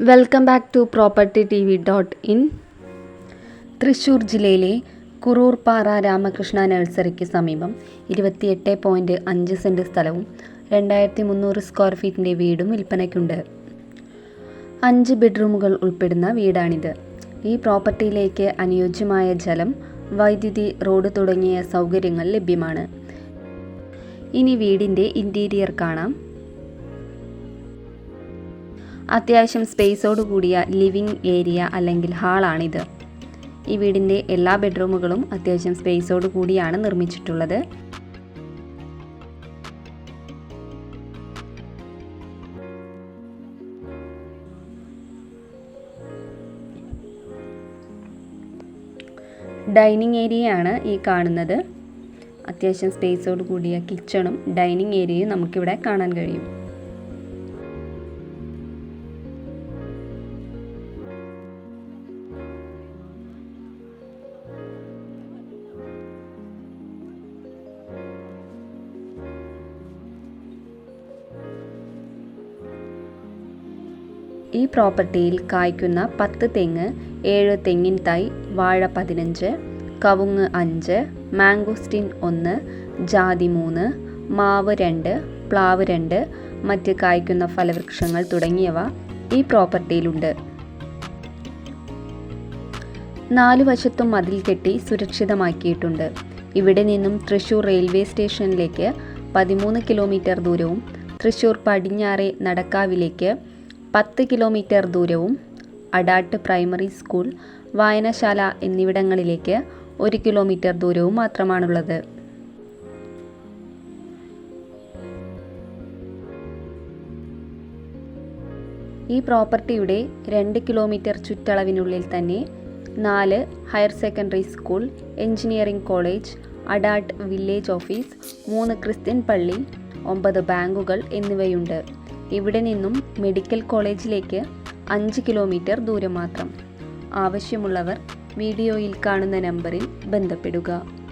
Welcome back to property T V dot in Thrissur ജില്ലയിലെ കുറൂർപ്പാറ രാമകൃഷ്ണ നഴ്സറിക്ക് സമീപം ഇരുപത്തിയെട്ട് പോയിന്റ് അഞ്ച് സെന്റ് സ്ഥലവും രണ്ടായിരത്തി മുന്നൂറ് സ്ക്വയർ ഫീറ്റിന്റെ വീടും വിൽപ്പനയ്ക്കുണ്ട്. അഞ്ച് ബെഡ്റൂമുകൾ ഉൾപ്പെടുന്ന വീടാണിത്. ഈ പ്രോപ്പർട്ടിയിലേക്ക് അനുയോജ്യമായ ജലം വൈദ്യുതി റോഡ് തുടങ്ങിയ സൗകര്യങ്ങൾ ലഭ്യമാണ്. ഇനി വീടിന്റെ ഇന്റീരിയർ കാണാം. അത്യാവശ്യം സ്പേസോട് കൂടിയ ലിവിംഗ് ഏരിയ അല്ലെങ്കിൽ ഹാളാണിത്. ഈ വീടിന്റെ എല്ലാ ബെഡ്റൂമുകളും അത്യാവശ്യം സ്പേസോട് കൂടിയാണ് നിർമ്മിച്ചിട്ടുള്ളത്. ഡൈനിങ് ഏരിയയാണ് ഈ കാണുന്നത്. അത്യാവശ്യം സ്പേസോട് കൂടിയ കിച്ചണും ഡൈനിങ് ഏരിയയും നമുക്കിവിടെ കാണാൻ കഴിയും. ഈ പ്രോപ്പർട്ടിയിൽ കായ്ക്കുന്ന പത്ത് തെങ്ങ് ഏഴ് തെങ്ങിൻ തൈ വാഴ പതിനഞ്ച് കവുങ്ങ് അഞ്ച് മാംഗോസ്റ്റിൻ ഒന്ന് ജാതി മൂന്ന് മാവ് രണ്ട് പ്ലാവ് രണ്ട് മറ്റ് കായ്ക്കുന്ന ഫലവൃക്ഷങ്ങൾ തുടങ്ങിയവ ഈ പ്രോപ്പർട്ടിയിലുണ്ട്. നാലു വശത്തും മതിൽ കെട്ടി സുരക്ഷിതമാക്കിയിട്ടുണ്ട്. ഇവിടെ നിന്നും തൃശൂർ റെയിൽവേ സ്റ്റേഷനിലേക്ക് പതിമൂന്ന് കിലോമീറ്റർ ദൂരവും തൃശൂർ പടിഞ്ഞാറെ നടക്കാവിലേക്ക് പത്ത് കിലോമീറ്റർ ദൂരവും അഡാട്ട് പ്രൈമറി സ്കൂൾ വായനശാല എന്നിവിടങ്ങളിലേക്ക് ഒരു കിലോമീറ്റർ ദൂരവും മാത്രമാണുള്ളത്. ഈ പ്രോപ്പർട്ടിയുടെ രണ്ട് കിലോമീറ്റർ ചുറ്റളവിനുള്ളിൽ തന്നെ നാല് higher secondary school engineering college Adat village office മൂന്ന് ക്രിസ്ത്യൻ പള്ളി ഒമ്പത് ബാങ്കുകൾ എന്നിവയുണ്ട്. ഇവിടെ നിന്നും മെഡിക്കൽ കോളേജിലേക്ക് അഞ്ച് കിലോമീറ്റർ ദൂരം മാത്രം. ആവശ്യമുള്ളവർ വീഡിയോയിൽ കാണുന്ന നമ്പറിൽ ബന്ധപ്പെടുക.